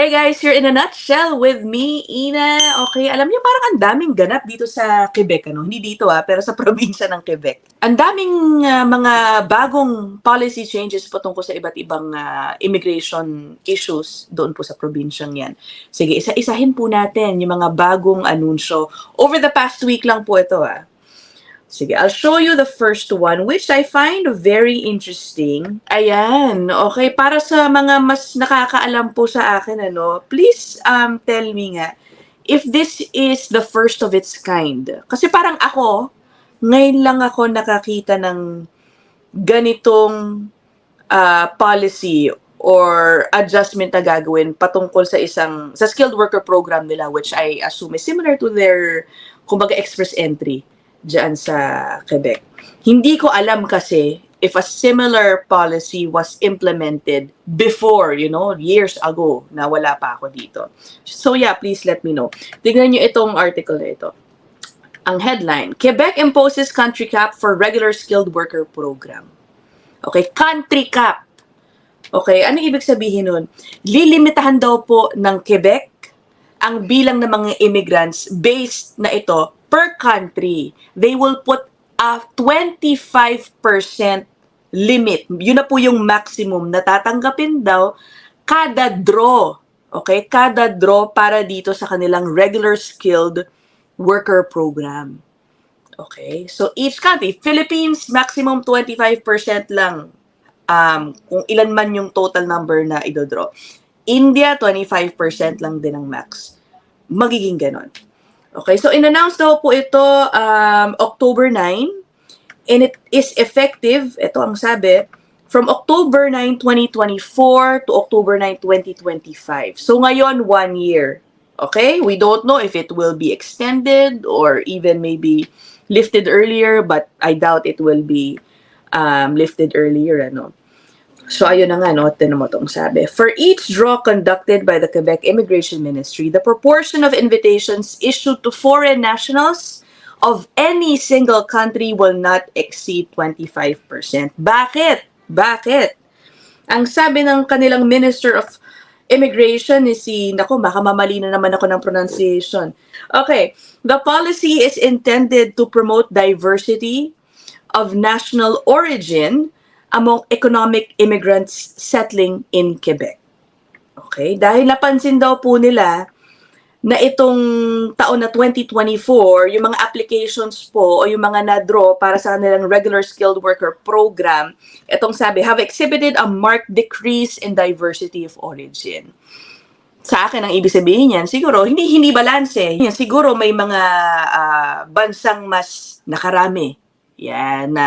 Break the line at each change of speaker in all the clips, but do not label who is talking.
Hey guys, you're in a nutshell with me, Ina. Okay, alam niyo parang ang daming ganap dito sa Quebec, ano? Hindi dito ah, pero sa probinsya ng Quebec. Ang daming ah, mga bagong policy changes po tungkol sa iba't ibang ah, immigration issues doon po sa probinsyang yan. Sige, isa-isahin po natin yung mga bagong anunsyo. Over the past week lang po ito ah. Sige, I'll show you the first one, which I find very interesting. Ayan, okay, para sa mga mas nakakaalam po sa akin, ano, please um, tell me nga, if this is the first of its kind. Kasi parang ako, ngayon lang ako nakakita ng ganitong uh, policy or adjustment na gagawin patungkol sa isang, sa skilled worker program nila, which I assume is similar to their, kumbaga, express entry dyan sa Quebec. Hindi ko alam kasi if a similar policy was implemented before, you know, years ago na wala pa ako dito. So yeah, please let me know. Tignan nyo itong article na ito. Ang headline, Quebec imposes country cap for regular skilled worker program. Okay, country cap. Okay, ano ibig sabihin nun? Lilimitahan daw po ng Quebec ang bilang ng mga immigrants based na ito per country. They will put a 25% limit. Yun na po yung maximum na tatanggapin daw kada draw. Okay? Kada draw para dito sa kanilang regular skilled worker program. Okay? So each country, Philippines, maximum 25% lang um, kung ilan man yung total number na idodraw. India, 25% lang din ang max. Magiging ganon. Okay, so in-announce daw po ito um, October 9 and it is effective, ito ang sabi, from October 9, 2024 to October 9, 2025. So ngayon, one year. Okay, we don't know if it will be extended or even maybe lifted earlier, but I doubt it will be um, lifted earlier. Ano? So ayun na nga, no, tinan mo itong sabi. For each draw conducted by the Quebec Immigration Ministry, the proportion of invitations issued to foreign nationals of any single country will not exceed 25%. Bakit? Bakit? Ang sabi ng kanilang Minister of Immigration ni si, naku, baka mamali na naman ako ng pronunciation. Okay, the policy is intended to promote diversity of national origin among economic immigrants settling in Quebec. Okay? Dahil napansin daw po nila na itong taon na 2024, yung mga applications po o yung mga na-draw para sa kanilang regular skilled worker program, itong sabi, have exhibited a marked decrease in diversity of origin. Sa akin, ang ibig sabihin niyan, siguro, hindi hindi balanse. Yan, siguro may mga ah, bansang mas nakarami yan, na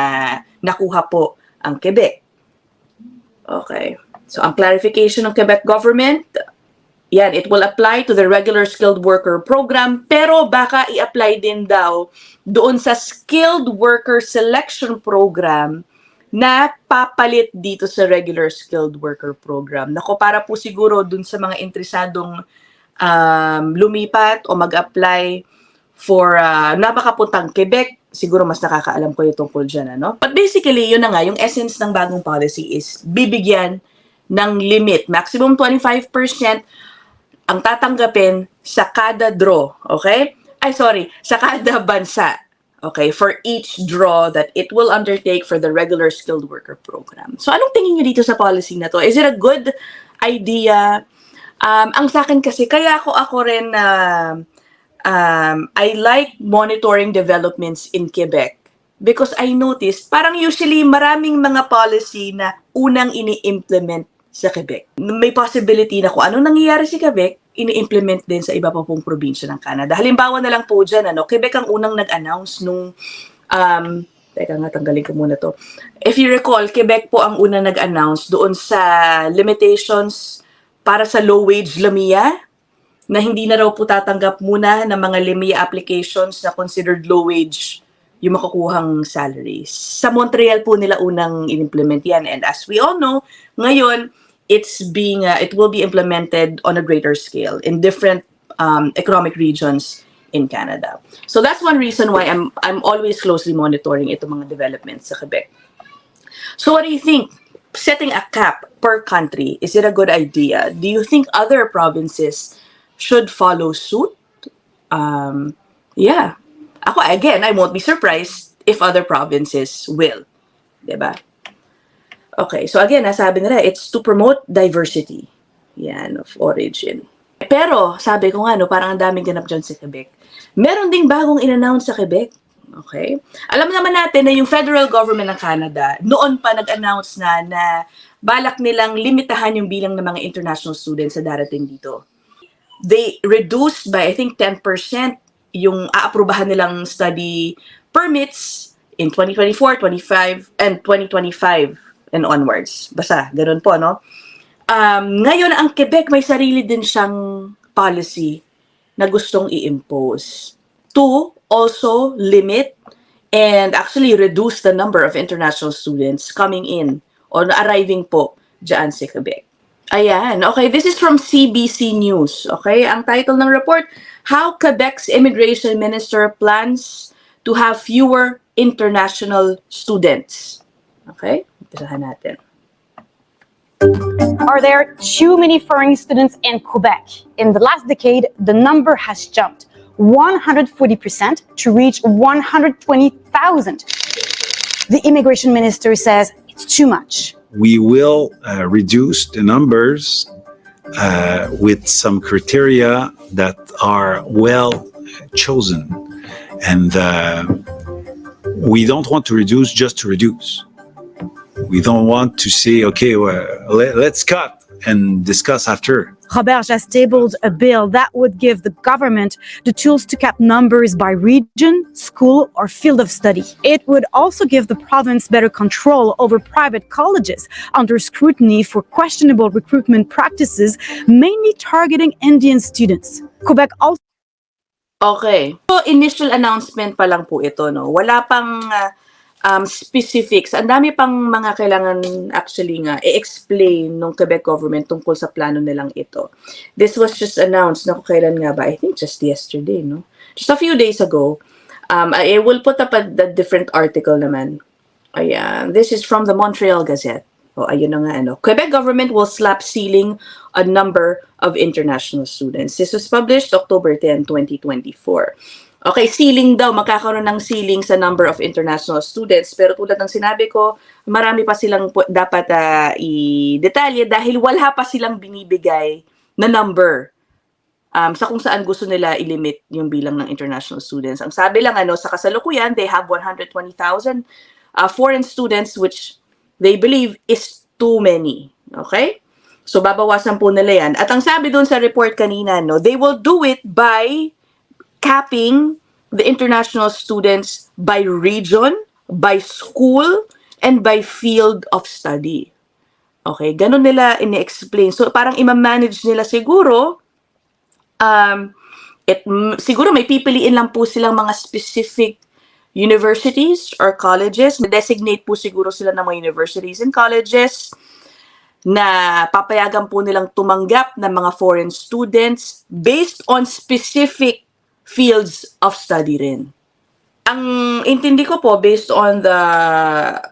nakuha po ang Quebec. Okay. So, ang clarification ng Quebec government, yan, it will apply to the regular skilled worker program, pero baka i-apply din daw doon sa skilled worker selection program na papalit dito sa regular skilled worker program. Nako, para po siguro dun sa mga interesadong um, lumipat o mag-apply for uh, napakapuntang Quebec, siguro mas nakakaalam ko yung tungkol dyan. Ano? But basically, yun na nga, yung essence ng bagong policy is bibigyan ng limit, maximum 25% ang tatanggapin sa kada draw, okay? Ay, sorry, sa kada bansa, okay, for each draw that it will undertake for the regular skilled worker program. So, anong tingin nyo dito sa policy na to? Is it a good idea? Um, ang sa akin kasi, kaya ako ako rin na um, I like monitoring developments in Quebec because I noticed parang usually maraming mga policy na unang ini-implement sa Quebec. May possibility na kung ano nangyayari sa Quebec, ini-implement din sa iba pa pong probinsya ng Canada. Halimbawa na lang po dyan, ano, Quebec ang unang nag-announce nung um, Teka nga, tanggalin ko muna to. If you recall, Quebec po ang una nag-announce doon sa limitations para sa low-wage LAMIA na hindi na raw po tatanggap muna ng mga LAMIA applications na considered low-wage yung makukuhang salaries. Sa Montreal po nila unang in-implement yan. And as we all know, ngayon, it's being, uh, it will be implemented on a greater scale in different um, economic regions in Canada. So that's one reason why I'm I'm always closely monitoring itong mga developments sa Quebec. So what do you think? setting a cap per country, is it a good idea? Do you think other provinces should follow suit? Um, yeah. Ako, again, I won't be surprised if other provinces will. 'Di ba? Okay, so again, nasabi nila, it's to promote diversity. Yan, of origin. Pero, sabi ko nga, no, parang ang daming ganap dyan sa Quebec. Meron ding bagong in-announce sa Quebec. Okay? Alam naman natin na yung federal government ng Canada, noon pa nag-announce na na balak nilang limitahan yung bilang ng mga international students sa darating dito. They reduced by, I think, 10% yung aaprubahan nilang study permits in 2024, 25, and 2025 and onwards. Basta, ganun po, no? Um, ngayon, ang Quebec may sarili din siyang policy na gustong i-impose to also limit and actually reduce the number of international students coming in or arriving po dyan sa Quebec. Ayan. Okay, this is from CBC News. Okay, ang title ng report, How Quebec's Immigration Minister Plans to Have Fewer International Students. Okay, umpisahan natin.
Are there too many foreign students in Quebec? In the last decade, the number has jumped 140% to reach 120,000. The immigration minister says it's too much.
we will uh, reduce the numbers uh, with some criteria that are well chosen. And uh, we don't want to reduce just to reduce. We don't want to say, okay, well, let, let's cut and discuss after.
Robert has tabled a bill that would give the government the tools to cap numbers by region, school, or field of study. It would also give the province better control over private colleges under scrutiny for questionable recruitment practices, mainly targeting Indian students. Quebec also
Okay. So, initial announcement pa lang po ito, no? Wala pang uh, um, specifics. Ang dami pang mga kailangan actually nga i-explain ng Quebec government tungkol sa plano nilang ito. This was just announced na kailan nga ba? I think just yesterday, no? Just a few days ago. Um, I will put up a, a different article naman. Ayan. This is from the Montreal Gazette. O, ayun na nga, ano. Quebec government will slap ceiling on number of international students. This was published October 10, 2024. Okay, ceiling daw, magkakaroon ng ceiling sa number of international students. Pero tulad ng sinabi ko, marami pa silang dapat ah, i-detalye dahil wala pa silang binibigay na number um, sa kung saan gusto nila ilimit yung bilang ng international students. Ang sabi lang ano, sa kasalukuyan, they have 120,000 uh, foreign students which they believe is too many. Okay? So, babawasan po nila yan. At ang sabi dun sa report kanina, no, they will do it by capping the international students by region, by school, and by field of study. Okay, ganun nila ini-explain. So, parang ima-manage nila siguro, um, it, siguro may pipiliin lang po silang mga specific universities or colleges. Designate po siguro sila ng mga universities and colleges na papayagan po nilang tumanggap ng mga foreign students based on specific fields of study rin. Ang intindi ko po based on the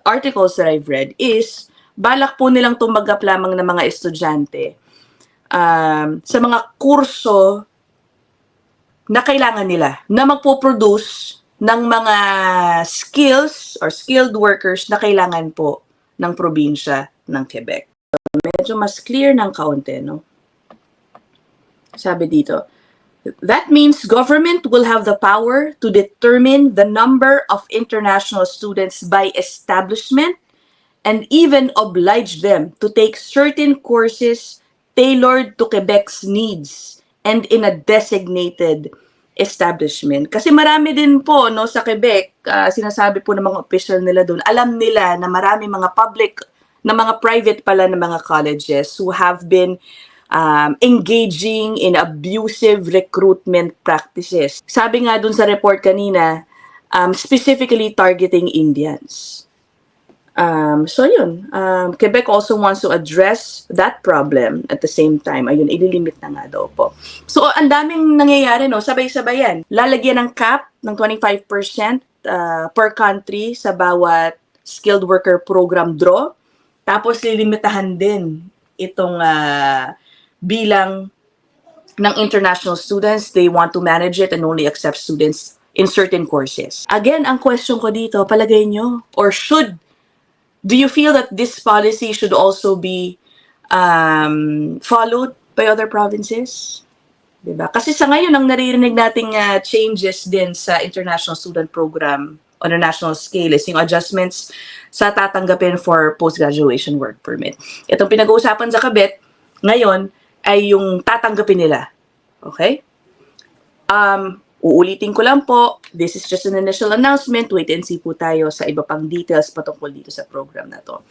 articles that I've read is balak po nilang tumanggap lamang ng mga estudyante um, sa mga kurso na kailangan nila na magpo-produce ng mga skills or skilled workers na kailangan po ng probinsya ng Quebec. Medyo mas clear ng kaunti, no? Sabi dito, That means government will have the power to determine the number of international students by establishment and even oblige them to take certain courses tailored to Quebec's needs and in a designated establishment. Kasi marami din po no sa Quebec, ah, sinasabi po ng mga official nila doon, alam nila na marami mga public na mga private pala na mga colleges who have been um, engaging in abusive recruitment practices. Sabi nga dun sa report kanina, um, specifically targeting Indians. Um, so yun, um, Quebec also wants to address that problem at the same time. Ayun, ililimit na nga daw po. So ang daming nangyayari, no? sabay-sabay yan. Lalagyan ng cap ng 25% uh, per country sa bawat skilled worker program draw. Tapos lilimitahan din itong ah, bilang ng international students. They want to manage it and only accept students in certain courses. Again, ang question ko dito, palagay nyo, or should, do you feel that this policy should also be um, followed by other provinces? Diba? Kasi sa ngayon, ang naririnig nating ah, changes din sa international student program on a national scale is yung adjustments sa tatanggapin for post-graduation work permit. Itong pinag-uusapan sa kabit, ngayon, ay yung tatanggapin nila. Okay? Um, uulitin ko lang po, this is just an initial announcement. Wait and see po tayo sa iba pang details patungkol dito sa program na to.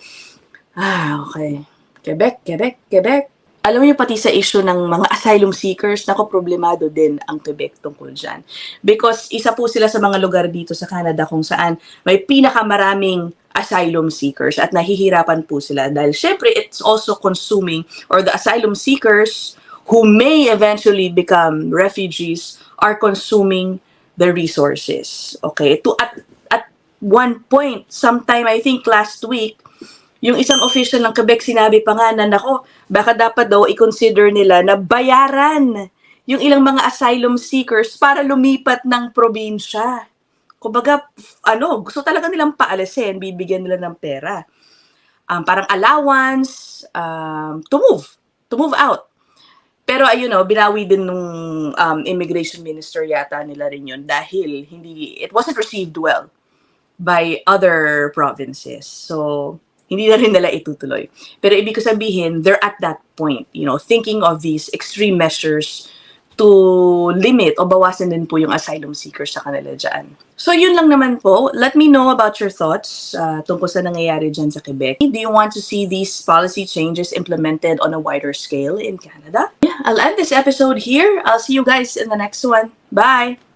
Ah, okay. Quebec, Quebec, Quebec. Alam yung pati sa issue ng mga asylum seekers, nako problemado din ang Quebec tungkol dyan. Because isa po sila sa mga lugar dito sa Canada kung saan may pinakamaraming asylum seekers at nahihirapan po sila dahil syempre it's also consuming or the asylum seekers who may eventually become refugees are consuming the resources. Okay? To at at one point, sometime I think last week, yung isang official ng Quebec sinabi pa nga na nako, baka dapat daw i-consider nila na bayaran yung ilang mga asylum seekers para lumipat ng probinsya. Kumbaga, ano, gusto talaga nilang paalisin, bibigyan nila ng pera. Um, parang allowance um, to move, to move out. Pero ayun know, binawi din nung um, immigration minister yata nila rin yun dahil hindi, it wasn't received well by other provinces. So, hindi na rin nila itutuloy. Pero ibig ko sabihin, they're at that point, you know, thinking of these extreme measures to limit o bawasan din po yung asylum seekers sa kanila dyan. So yun lang naman po. Let me know about your thoughts uh, tungkol sa nangyayari dyan sa Quebec. Do you want to see these policy changes implemented on a wider scale in Canada? Yeah, I'll end this episode here. I'll see you guys in the next one. Bye!